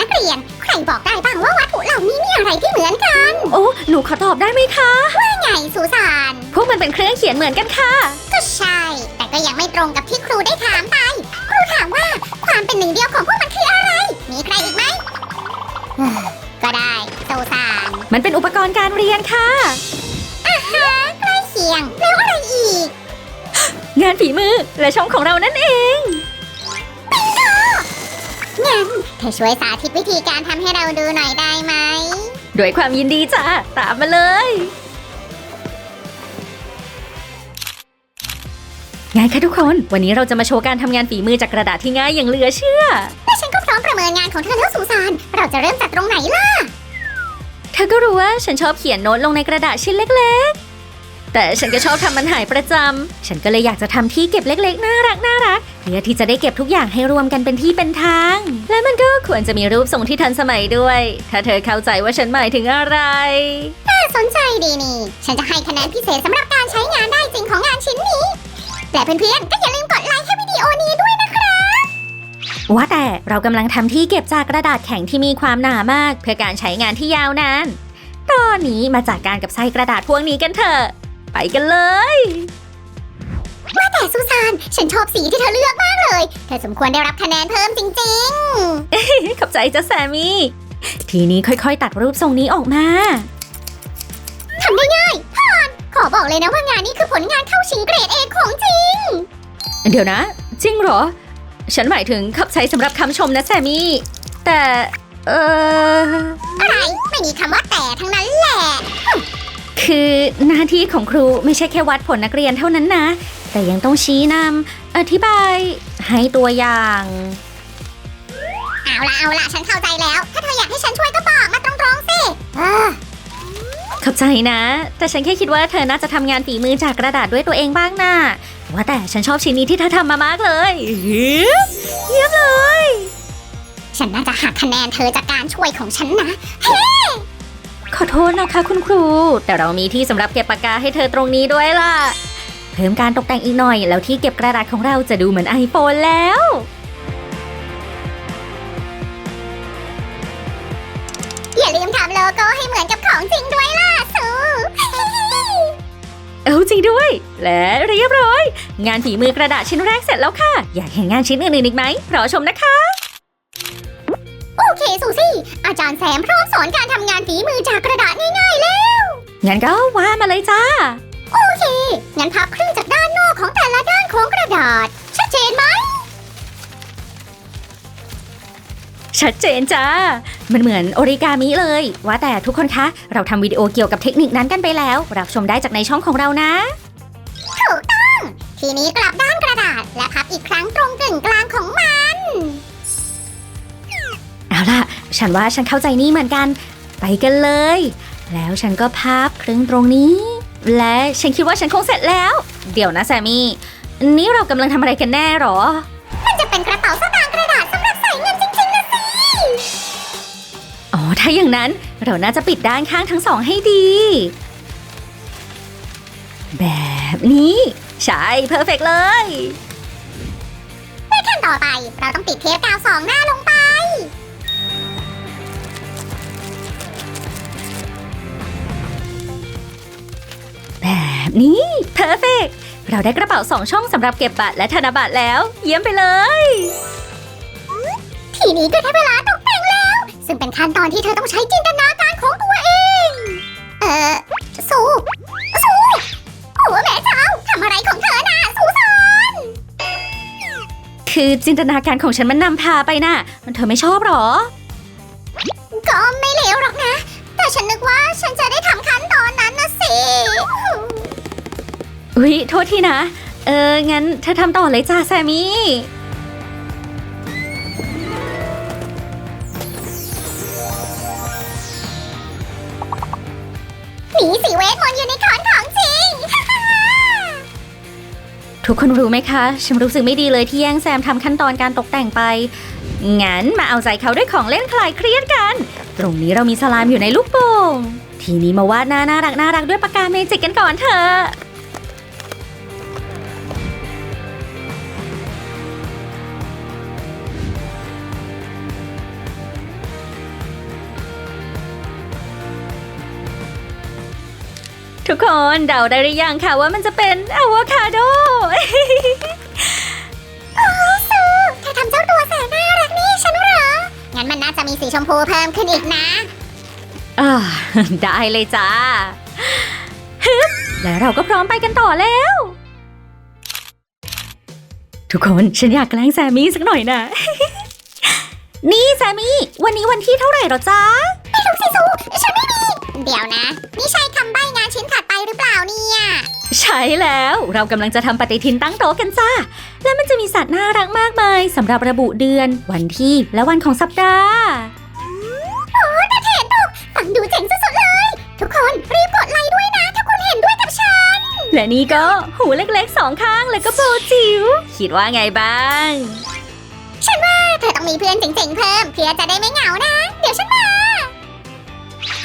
นักเรียน ใครบอกได้บ้างว่าวัตถุเหล่านี้มีอะไรที่เหมือนกัน โอ้ หนูขอตอบได้ไหมคะไงสุสาน พวกมันเป็นเครื่องเขียนเหมือนกันค่ะ ก็ใช่ แต่ก็ยังไม่ตรงกับที่ครูได้ถามไป ครูถามว่าความเป็นหนึ่งเดียวของพวกมันคืออะไร มีใครอีกไหมเอ้อก็ได้สุสาน มันเป็นอุปกรณ์การเรียนค่ะอาฮะใกล้เคียง แล้วอะไรอีก งานฝีมือและช่องของเรานั่นเอง งั้น เธอช่วยสาธิตวิธีการทำให้เราดูหน่อยได้ไหม ด้วยความยินดีจ้ะตามมาเลย ไงคะทุกคน วันนี้เราจะมาโชว์การทำงานฝีมือจากกระดาษที่ง่ายอย่างเหลือเชื่อ และฉันก็พร้อมประเมินงานของเธอแล้วสุสาน เราจะเริ่มจากตรงไหนล่ะ เธอก็รู้ว่าฉันชอบเขียนโน้ตลงในกระดาษชิ้นเล็กๆ แต่ฉันก็ชอบทำมันหายประจำ ฉันก็เลยอยากจะทำที่เก็บเล็กๆ น่ารักน่ารักเพื่อที่จะได้เก็บทุกอย่างให้รวมกันเป็นที่เป็นทาง และมันก็ควรจะมีรูปทรงที่ทันสมัยด้วย ถ้าเธอเข้าใจว่าฉันหมายถึงอะไรน่าสนใจดีนี่ ฉันจะให้คะแนนพิเศษสำหรับการใช้งานได้จริงของงานชิ้นนี้ และเพื่อนๆก็อย่าลืมกดไลค์ให้วิดีโอนี้ด้วยนะครับว่าแต่เรากำลังทำที่เก็บจากกระดาษแข็งที่มีความหนามาก เพื่อการใช้งานที่ยาวนานตอนนี้มาจากการกับไส้กระดาษพวกนี้กันเถอะ ไปกันเลยแต่สุสาน ฉันชอบสีที่เธอเลือกมากเลย เธอสมควรได้รับคะแนนเพิ่มจริงขอบใจจ้ะแซมมี่ ทีนี้ค่อยๆ ตัดรูปทรงนี้ออกมา ๆ ทำได้ง่ายผ่านขอบอกเลยนะว่างานนี้คือผลงานเข้าชิงเกรดเอของจริง เดี๋ยวนะ จริงเหรอ ฉันหมายถึงขอบใจสำหรับคำชมนะแซมมี่ แต่ เออ อะไร ไม่มีคำว่าแต่ทั้งนั้นแหละ คือหน้าที่ของครูไม่ใช่แค่วัดผลนักเรียนเท่านั้นนะ แต่ยังต้องชี้นำอธิบายให้ตัวอย่าง เอาละเอาละฉันเข้าใจแล้ว ถ้าเธออยากให้ฉันช่วยก็บอกมาตรงๆสิเออเข้าใจนะ แต่ฉันแค่คิดว่าเธอน่าจะทำงานฝีมือจากกระดาษด้วยตัวเองบ้างนะว่าแต่ฉันชอบชิ้นนี้ที่เธอทำมามากเลยเยี่ยมเยี่ยมเลย ฉันน่าจะหักคะแนนเธอจากการช่วยของฉันนะ ขอโทษนะคะคุณครู แต่เรามีที่สำหรับเก็บปากกาให้เธอตรงนี้ด้วยล่ะ เพิ่มการตกแต่งอีกหน่อย แล้วที่เก็บกระดาษของเราจะดูเหมือนไอโฟนแล้ว อย่าลืมทำโลโก้ให้เหมือนกับของจริงด้วยล่ะสู เอาจริงด้วย และเรียบร้อย งานฝีมือกระดาษชิ้นแรกเสร็จแล้วค่ะ อยากเห็นงานชิ้นอื่นๆอีกไหมรอชมนะคะโอเคสูซี่อา จารย์แซมพร้อมสอนการทำงานฝีมือจากกระดาษง่ายๆแล้ว งั้นก็ว่ามาเลยจ้า โอเค งั้นพับครึ่งจากด้านนอกของแต่ละด้านของกระดาษ ชัดเจนไหม ชัดเจนจ้า มันเหมือนโอริกามิเลย ว่าแต่ทุกคนคะ เราทำวิดีโอเกี่ยวกับเทคนิคนั้นกันไปแล้ว รับชมได้จากในช่องของเรานะ ถูกต้อง ทีนี้กลับด้านกระดาษและพับอีกครั้งตรงกึ่งกลางของมัน ฉันว่าฉันเข้าใจนี่เหมือนกัน ไปกันเลย แล้วฉันก็พับครึ่งตรงนี้ และฉันคิดว่าฉันคงเสร็จแล้ว เดี๋ยวนะแซมมี่ นี่เรากำลังทำอะไรกันแน่หรอ มันจะเป็นกระเป๋าสตางค์กระดาษสำหรับใส่เงินจริงๆนะสิ อ๋อ ถ้าอย่างนั้นเราน่าจะปิดด้านข้างทั้งสองให้ดี แบบนี้ ใช่เพอร์เฟกเลยขั้นต่อไปเราต้องติดเทปกาวสองหน้าลง นี้เพอร์เฟกเราได้กระเป๋าสองช่องสำหรับเก็บบัตรและธนบัตรแล้ว เยี่ยมไปเลย ทีนี้ก็ได้เวลาตกแต่งแล้ว ซึ่งเป็นขั้นตอนที่เธอต้องใช้จินตนาการของตัวเอง เอ่อสูสูโอ้แม่เจ้าทำอะไรของเธอน่ะสูสอนคือจินตนาการของฉันมันนำพาไปน่ะ มันเธอไม่ชอบหรอ อุ๊ยโทษทีนะ เออ งั้นเธอทำต่อเลยจ้าแซมมี่หนีสิเวทมนต์ยูนิคอร์นของจริง ทุกคนรู้ไหมคะ ฉันรู้สึกไม่ดีเลยที่แย่งแซมทำขั้นตอนการตกแต่งไป งั้นมาเอาใจเขาด้วยของเล่นคลายเครียดกัน ตรงนี้เรามีสลามอยู่ในลูกโป่ง ทีนี้มาวาดหน้าน่ารักน่ารักด้วยปากกาเมจิกกันก่อนเถอะ ทุกคนเดาได้หรือยังค่ะว่ามันจะเป็นอะโวคาโดซูเธอทำเจ้าตัวแสนน่ารักนี่ฉันเหรอ งั้นมันน่าจะมีสีชมพูเพิ่มขึ้นอีกนะ อ่าได้เลยจ้าฮึบแล้วเราก็พร้อมไปกันต่อแล้ว ทุกคนฉันอยากแกล้งแซมมี่สักหน่อยนะ นี่แซมมี่วันนี้วันที่เท่าไหร่หรอจ๊ะไม่รู้สิซูฉันไม่มี เดี๋ยวนะ นี่ใช่คำใบ้ หรือเปล่าเนี่ย ใช่แล้วเรากำลังจะทำปฏิทินตั้งโต๊ะกันจ้า และมันจะมีสัตว์น่ารักมากมายสำหรับระบุเดือน วันที่และวันของสัปดาห์ฟังดูเจ๋งสุดๆเลย ทุกคนรีบกดไลค์ด้วยนะ ถ้าคุณเห็นด้วยกับฉัน และนี่ก็หูเล็กๆสองข้างแล้วก็โบจิ๋วคิดว่าไงบ้าง ฉันว่าเธอต้องมีเพื่อนเจ๋งๆเพิ่มเพื่อจะได้ไม่เหงานะ เดี๋ยวฉันมา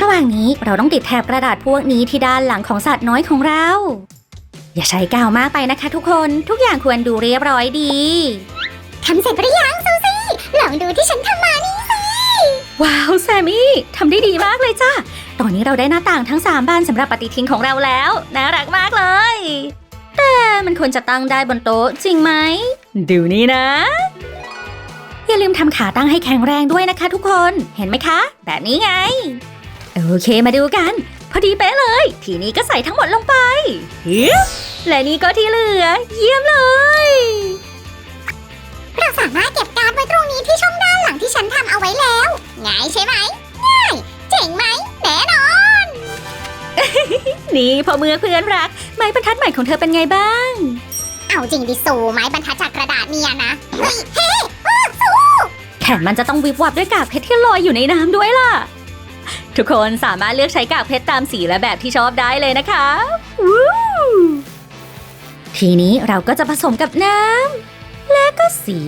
ระหว่างนี้เราต้องติดแถบกระดาษพวกนี้ที่ด้านหลังของสัตว์น้อยของเรา อย่าใช้กาวมากไปนะคะทุกคนทุกอย่างควรดูเรียบร้อยดีทำเสร็จหรือยังซูซี่ลองดูที่ฉันทำมานี่สิว้าวแซมมี่ทำได้ดีมากเลยจ้าตอนนี้เราได้หน้าต่างทั้ง 3 บานสำหรับปฏิทินของเราแล้วน่ารักมากเลย แต่มันควรจะตั้งได้บนโต๊ะจริงไหมดูนี่นะอย่าลืมทำขาตั้งให้แข็งแรงด้วยนะคะทุกคน เห็นไหมคะ แบบนี้ไง โอเคมาดูกัน พอดีเป๊ะเลย ทีนี้ก็ใส่ทั้งหมดลงไปฮึบและนี่ก็ที่เหลือ เยี่ยมเลย เราสามารถเก็บการ์ดไว้ตรงนี้ที่ช่องด้านหลังที่ฉันทำเอาไว้แล้ว ง่ายใช่ไหม ง่าย เจ๋งไหมแน่นอน นี่พอเมื่อเพื่อนรัก ไม้บรรทัดใหม่ของเธอเป็นไงบ้าง เอาจริงดิสูไม้บรรทัดจากกระดาษเนี่ยนะ เฮ้ยเฮ้อ้อสูแถมมันจะต้องวิบวับด้วยกากเพชรที่ลอยอยู่ในน้ำด้วยล่ะ ทุกคนสามารถเลือกใช้กากเพชรตามสีและแบบที่ชอบได้เลยนะคะวู้ทีนี้เราก็จะผสมกับน้ำและก็สี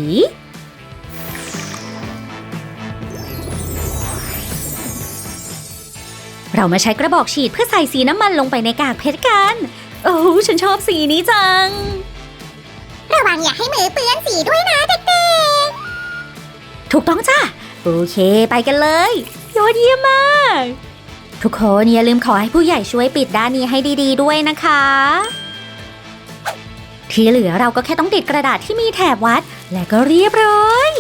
เรามาใช้กระบอกฉีดเพื่อใส่สีน้ำมันลงไปในกากเพชรกัน โอ้ฉันชอบสีนี้จัง ระวังอย่าให้มือเปื้อนสีด้วยนะเด็กถูกต้องจ้ะ โอเค ไปกันเลย ยอดเยี่ยมมาก ทุกคนอย่าลืมขอให้ผู้ใหญ่ช่วยปิดด้านนี้ให้ดี ๆ ด้วยนะคะ ที่เหลือเราก็แค่ต้องติดกระดาษที่มีแถบวัด และก็เรียบร้อย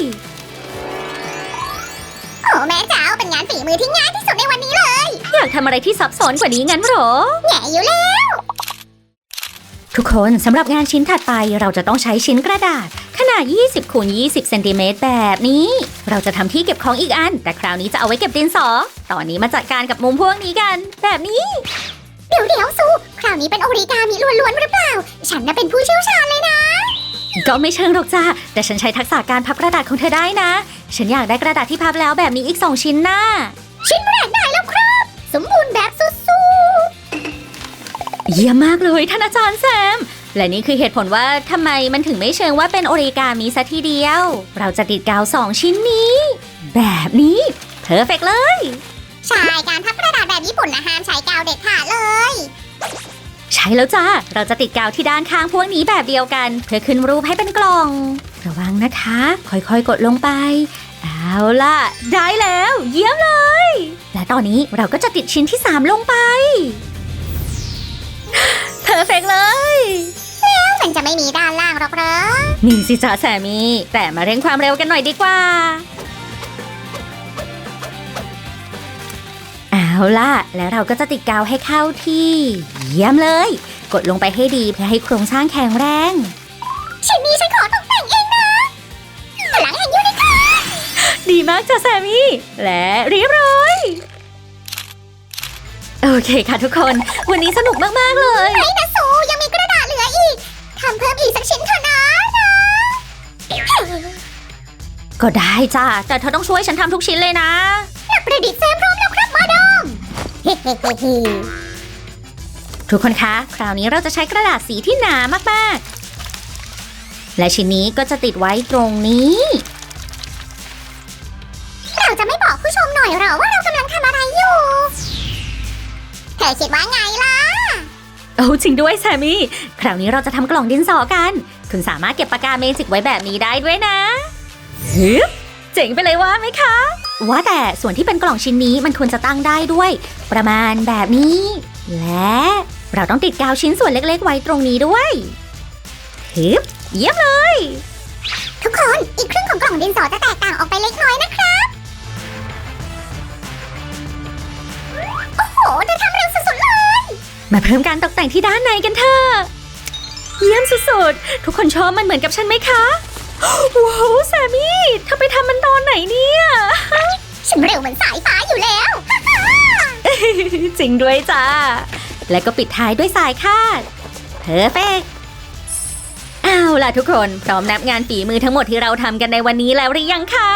ๆโอ้แม่เจ้าเป็นงานฝีมือที่ง่ายที่สุดในวันนี้เลย อยากทำอะไรที่ซับซ้อนกว่านี้งั้นเหรอแง่อยู่เลย ทุกคนสำหรับงานชิ้นถัดไปเราจะต้องใช้ชิ้นกระดาษ ขนาด 20คูณ20เซนติเมตรแบบนี้ เราจะทำที่เก็บของอีกอัน แต่คราวนี้จะเอาไว้เก็บดินสอ ตอนนี้มาจัดการกับมุมพวกนี้กัน แบบนี้ เดี๋ยวเดี๋ยวสูคราวนี้เป็นโอริกามิล้วนๆหรือเปล่า ฉันน่ะเป็นผู้เชี่ยวชาญเลยนะ ก็ไม่เชิงหรอกจ้าแต่ฉันใช้ทักษะการพับกระดาษของเธอได้นะ ฉันอยากได้กระดาษที่พับแล้วแบบนี้อีก2ชิ้นน่ะชิ้นแรกได้แล้วครับ สมบูรณ์แบบสุด เยี่ยมมากเลยท่านอาจารย์แซม และนี่คือเหตุผลว่าทำไมมันถึงไม่เชิงว่าเป็นโอริกามิซะทีเดียว เราจะติดกาวสองชิ้นนี้ แบบนี้เพอร์เฟกเลยๆใช่การพับกระดาษแบบญี่ปุ่นนะห้ามใช้กาวเด็ดขาดเลย ใช่แล้วจ้าเราจะติดกาวที่ด้านข้างพวกนี้แบบเดียวกัน เพื่อขึ้นรูปให้เป็นกล่อง ระวังนะคะ ค่อยๆกดลงไป เอาล่ะ ได้แล้ว เยี่ยมเลย และตอนนี้เราก็จะติดชิ้นที่ 3 ลงไป ไม่มีด้านล่างหรอกเหรอนี่สิจ้าแซมมี่แต่มาเร่งความเร็วกันหน่อยดีกว่า เอาล่ะ แล้วเราก็จะติดกาวให้เข้าที่ เยี่ยมเลย กดลงไปให้ดีเพื่อให้โครงสร้างแข็งแรงชิ้นนี้ฉันขอตกแต่งเองนะพลังแห่งยูนิคอร์นดีมากจ้าแซมมี่และเรียบร้อย โอเคค่ะทุกคน วันนี้สนุกมาก ๆ เลยไอ้นำเพิ่มอีกสักชิ้นเถอะนะนะก็ได้จ้าแต่เธอต้องช่วยฉันทำทุกชิ้นเลยนะ นักประดิษฐ์แซมพร้อมแล้วครับมาดามเฮ้เฮ้เฮ้เฮ้ทุกคนคะ คราวนี้เราจะใช้กระดาษสีที่หนามากๆ และชิ้นนี้ก็จะติดไว้ตรงนี้ เราจะไม่บอกผู้ชมหน่อยเหรอว่าเรากำลังทำอะไรอยู่ เธอคิดว่าไงล่ะ โอ้จริงด้วยแซมมี่ คราวนี้เราจะทำกล่องดินสอกัน คุณสามารถเก็บปากกาเมจิกไว้แบบนี้ได้ด้วยนะฮึบเจ๋งไปเลยว่าไหมคะ ว่าแต่ส่วนที่เป็นกล่องชิ้นนี้มันควรจะตั้งได้ด้วย ประมาณแบบนี้ และเราต้องติดกาวชิ้นส่วนเล็ก ๆ ไว้ตรงนี้ด้วยฮึบเยี่ยมเลย ทุกคนอีกครึ่งของกล่องดินสอจะแตกต่างออกไปเล็กน้อยนะครับ โอ้โหเธอทำเร็วสุด มาเพิ่มการตกแต่งที่ด้านในกันเถอะเยี่ยมสุดๆ ทุกคนชอบมันเหมือนกับฉันไหมคะว้าวแซมมี่เธอไปทำมันตอนไหนเนี่ยฉันเร็วเหมือนสายฟ้าอยู่แล้ว จริงด้วยจ้า และก็ปิดท้ายด้วยสายคาดเพอร์เฟกเอาล่ะทุกคน พร้อมนับงานฝีมือทั้งหมดที่เราทำกันในวันนี้แล้วหรือยังคะ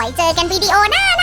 ว้เจอกันวิดีโอหน้า